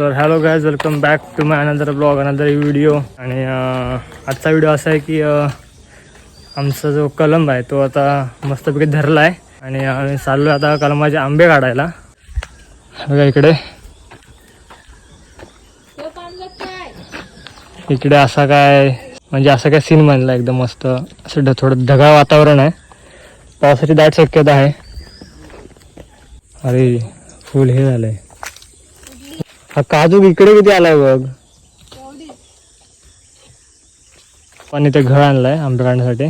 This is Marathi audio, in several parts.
तर hello guys welcome back to my another blog another video आणि आजचा व्हिडिओ असा आहे की आमचा जो कलम आहे तो आता मस्तपैकी धरला आहे आणि आम्ही चाललो आता कलमाचे आंबे काढायला. बघा इकडे. इकडे असा काय म्हणजे असं काय सीन बनला एकदम मस्त. असं ढ- थोडं ढगाळ वातावरण आहे. पावसाची दाट शक्यता आहे. अरे फुल हे झालंय. हा काजू इकडे किती आलाय बघ? पण इथे घर आणलाय आंबे काढण्यासाठी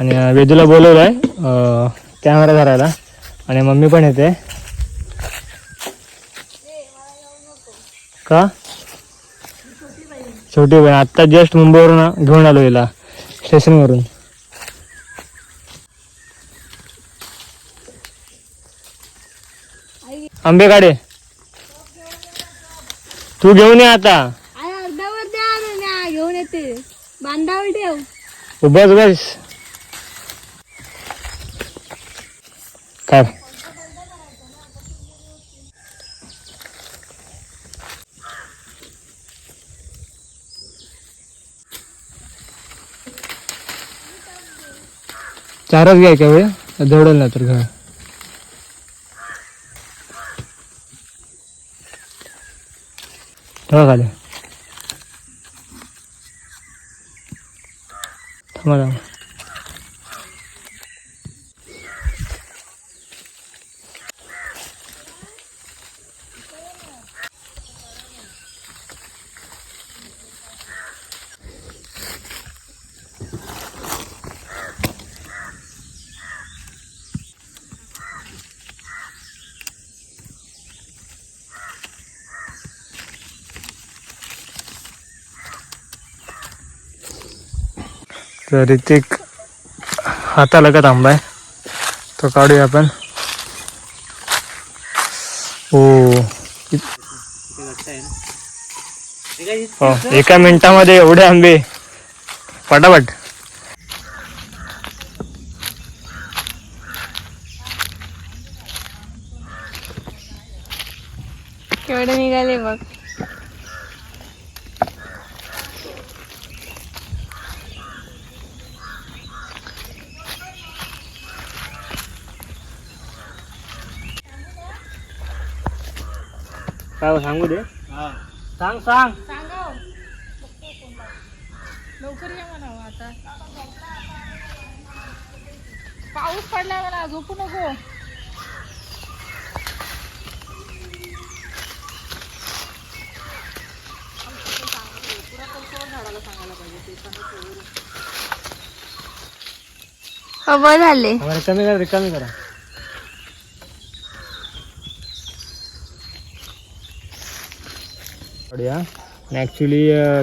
आणि वेदूला बोलवलंय कॅमेरा धरायला. आणि मम्मी पण येते. का? छोटी बहीण. आत्ता जस्ट मुंबईवरून घेऊन आलो हिला. स्टेशनवरून. आंबे काढे तू घेऊन ये आता. अरे अर्धावर द्या ना घेऊन येते. बांधावर ठेव. बस बस. काय? चारच घ्याय का वेळ? जवळ ना तर घर ठेवा खाली थांबा तर ऋतिक हाताला का आहे तो काढूया आपण. हो एका मिनिटामध्ये एवढे आंबे. पटापट. केवढे निघाले मग काय सांगू दे सांग सांग लवकर या म्हणावं आता पाऊस पडला मला झोपू नको खबर झाले. कमी करा कमी करा ऍक्च्युली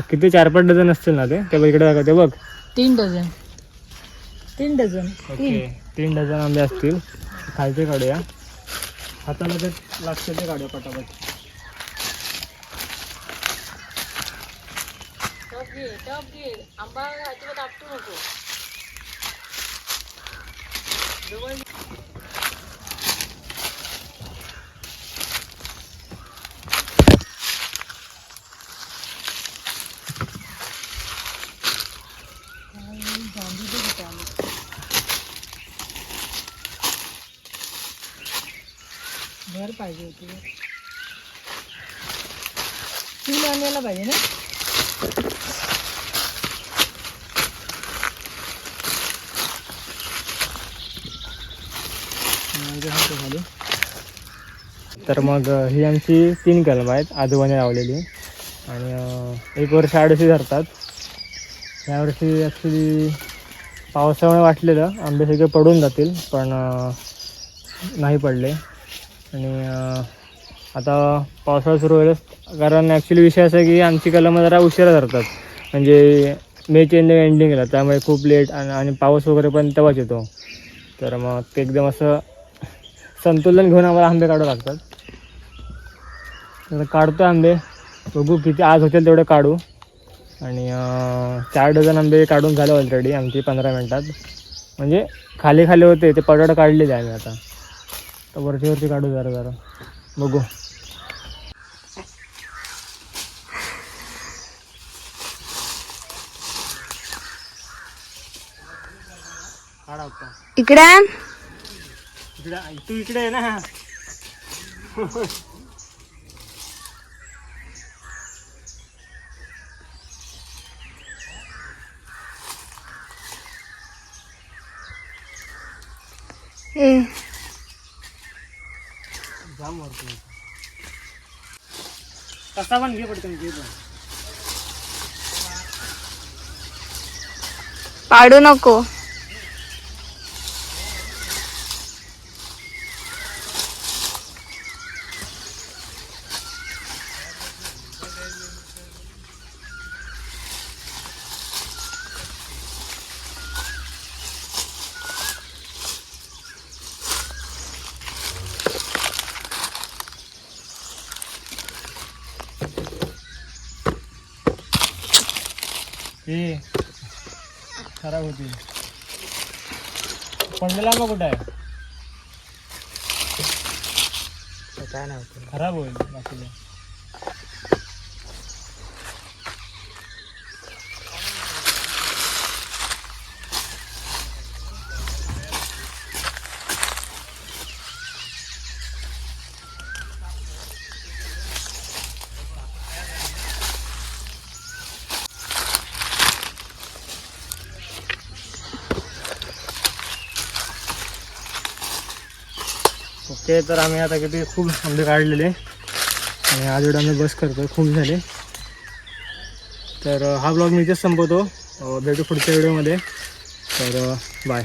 किती चार पाच डझन असतील ना ते? ते बघ इकडे दाखव, ते बघ. तीन डझन. तीन डझन. ओके तीन डझन आंबे असतील. खालचे काढूया. हाताला ते लागते ते काढूया पटापट. आंबा अजिबात आपटू नको. घर पाहिजे होती. तीन आणायला पाहिजे ना? तर मग ही आमची तीन कलम आहेत आजोबाने लावलेली. आणि एक वर्ष आडोशी धरतात. यावर्षी ॲक्च्युली पावसामुळे वाटलेलं आंबे सगळे पडून जातील पण नाही पडले. आणि आता पावसाळा सुरू होईल. कारण ॲक्च्युली विषय असा आहे की आमची कलमं जरा उशिरा धरतात. म्हणजे मेचे एंडिंग एंडिंगला त्यामुळे खूप लेट आणि आणि पाऊस वगैरे पण तेव्हाच येतो. तर मग ते एकदम असं संतुलन घेऊन आम्हाला आंबे काढू लागतात. तर काढतो आंबे. बघू किती आज होतील तेवढे काढू. आणि चार डझन आंबे काढून झाले ऑलरेडी आमची पंधरा मिनटात. म्हणजे खाली खाली होते. ते पडवड काढलेले आम्ही आता. तर वरती वरती काढू जरा जरा. बघू. इकडे? तू इकडे आहे ना. ए. जाम वरती कसा पण घे पडतो घे पण. पाडू नको. हे खराब होती. पडलेला मग कुठं आहे. काय नाही खराब होईल बाकीला. ओके तर आम्ही आता किती खूप आंबे काढलेले आणि आज एवढं आम्ही बस करतो खूप झाले. तर हा ब्लॉग मी इथेच संपवतो. भेटू पुढच्या व्हिडिओमध्ये तर बाय